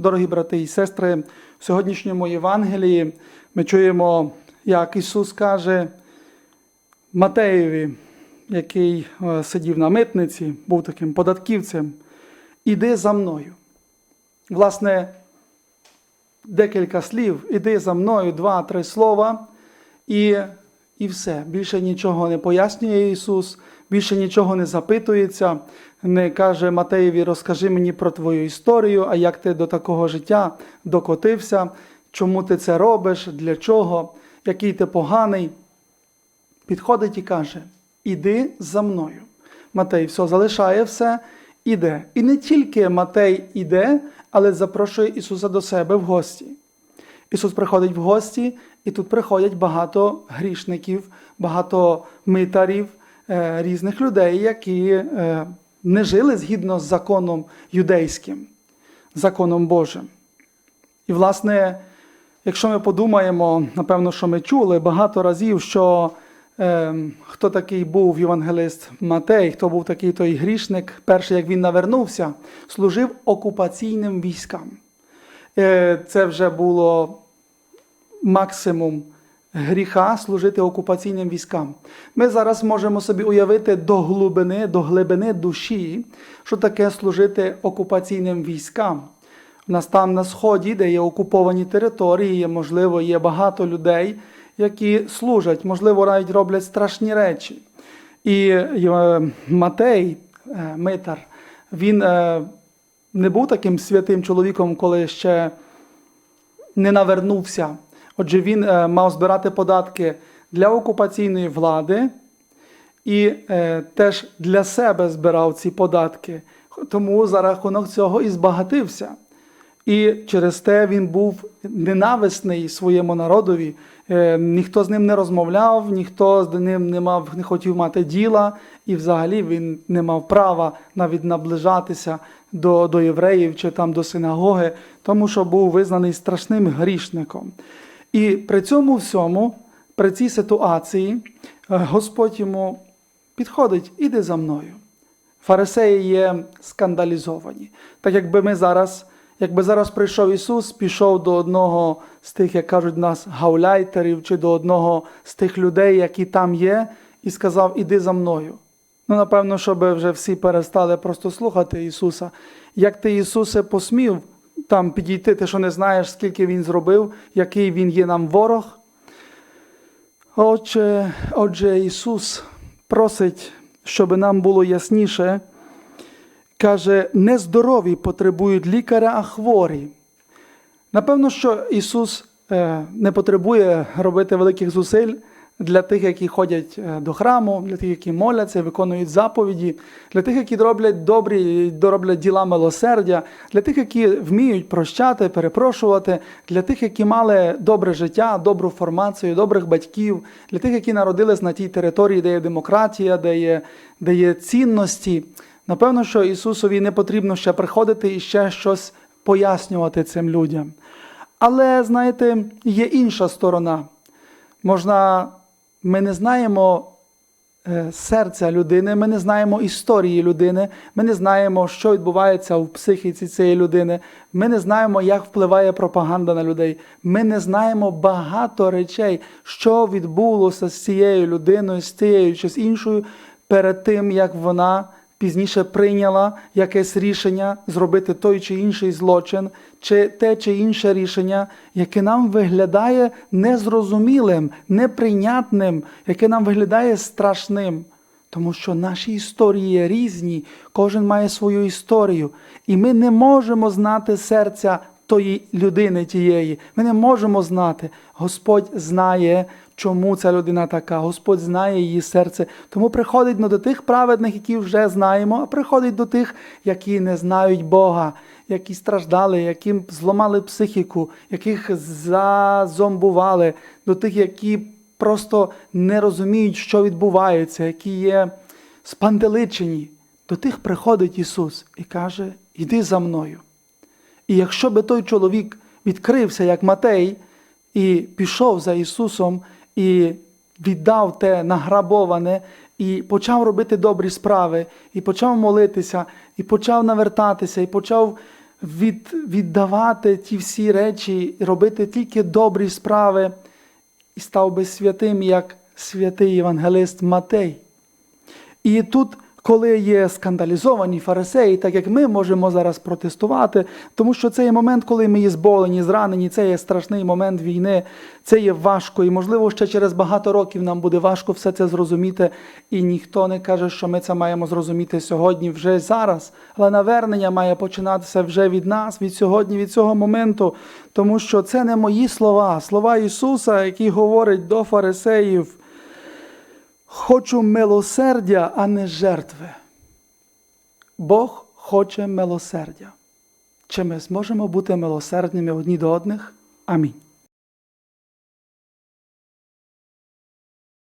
Дорогі брати і сестри, в сьогоднішньому Євангелії ми чуємо, як Ісус каже Матеєві, який е, сидів на митниці, був таким податківцем, іди за мною. Власне, декілька слів, іди за мною, два-три слова, і, і все. Більше нічого не пояснює Ісус, більше нічого не запитується, не каже Матеєві, розкажи мені про твою історію, а як ти до такого життя докотився, чому ти це робиш, для чого, який ти поганий. Підходить і каже: Іди за мною. Матей все залишає все, іде. І не тільки Матей іде, але запрошує Ісуса до себе в гості. Ісус приходить в гості, і тут приходять багато грішників, багато митарів, е, різних людей, які е, не жили згідно з законом юдейським, законом Божим. І, власне, якщо ми подумаємо, напевно, що ми чули багато разів, що е, хто такий був євангелист Матей, хто був такий той грішник, перший, як він навернувся, служив окупаційним військам. Е, це вже було максимум гріха служити окупаційним військам. Ми зараз можемо собі уявити до глибини, до глибини душі, що таке служити окупаційним військам. У нас там на сході, де є окуповані території, можливо, є багато людей, які служать, можливо, навіть роблять страшні речі. І е, Матей, е, Митар, він е, не був таким святим чоловіком, коли ще не навернувся. Отже, він е, мав збирати податки для окупаційної влади і е, теж для себе збирав ці податки. Тому за рахунок цього і збагатився. І через те він був ненависний своєму народові. Е, ніхто з ним не розмовляв, ніхто з ним не мав, не хотів мати діла, і взагалі він не мав права навіть наближатися до, до євреїв чи там до синагоги, тому що був визнаний страшним грішником. І при цьому всьому, при цій ситуації, е, Господь йому підходить, іди за мною. Фарисеї є скандалізовані. Так якби ми зараз, якби зараз прийшов Ісус, пішов до одного з тих, як кажуть нас, гауляйтерів, чи до одного з тих людей, які там є, і сказав, іди за мною. Ну, напевно, щоб вже всі перестали просто слухати Ісуса. Як ти, Ісусе, посмів там підійти, ти що не знаєш, скільки Він зробив, який Він є нам ворог? Отже, отже, Ісус просить, щоб нам було ясніше, каже, не здорові потребують лікаря, а хворі. Напевно, що Ісус е, не потребує робити великих зусиль для тих, які ходять е, до храму, для тих, які моляться, виконують заповіді, для тих, які роблять добрі, роблять діла милосердя, для тих, які вміють прощати, перепрошувати, для тих, які мали добре життя, добру формацію, добрих батьків, для тих, які народились на тій території, де є демократія, де є, де є цінності. Напевно, що Ісусові не потрібно ще приходити і ще щось пояснювати цим людям. Але, знаєте, є інша сторона. Можна, ми не знаємо е, серця людини, ми не знаємо історії людини, ми не знаємо, що відбувається в психіці цієї людини, ми не знаємо, як впливає пропаганда на людей. Ми не знаємо багато речей, що відбулося з цією людиною, з цією чи з іншою, перед тим, як вона пізніше прийняла якесь рішення зробити той чи інший злочин, чи те чи інше рішення, яке нам виглядає незрозумілим, неприйнятним, яке нам виглядає страшним. Тому що наші історії є різні, кожен має свою історію, і ми не можемо знати серця тої людини тієї. Ми не можемо знати. Господь знає, чому ця людина така. Господь знає її серце. Тому приходить не до тих праведних, які вже знаємо, а приходить до тих, які не знають Бога, які страждали, яким зламали психіку, яких зазомбували, до тих, які просто не розуміють, що відбувається, які є спантеличені. До тих приходить Ісус і каже: Іди за мною. І якщо би той чоловік відкрився, як Матей, і пішов за Ісусом, і віддав те награбоване, і почав робити добрі справи, і почав молитися, і почав навертатися, і почав від, віддавати ті всі речі, робити тільки добрі справи, і став би святим, як святий євангелист Матей. І тут, коли є скандалізовані фарисеї, так як ми можемо зараз протестувати, тому що це є момент, коли ми є зболені, зранені, це є страшний момент війни, це є важко, і можливо ще через багато років нам буде важко все це зрозуміти, і ніхто не каже, що ми це маємо зрозуміти сьогодні, вже зараз. Але навернення має починатися вже від нас, від сьогодні, від цього моменту, тому що це не мої слова, слова Ісуса, які говорить до фарисеїв. Хочу милосердя, а не жертви. Бог хоче милосердя. Чи ми зможемо бути милосердними одні до одних? Амінь.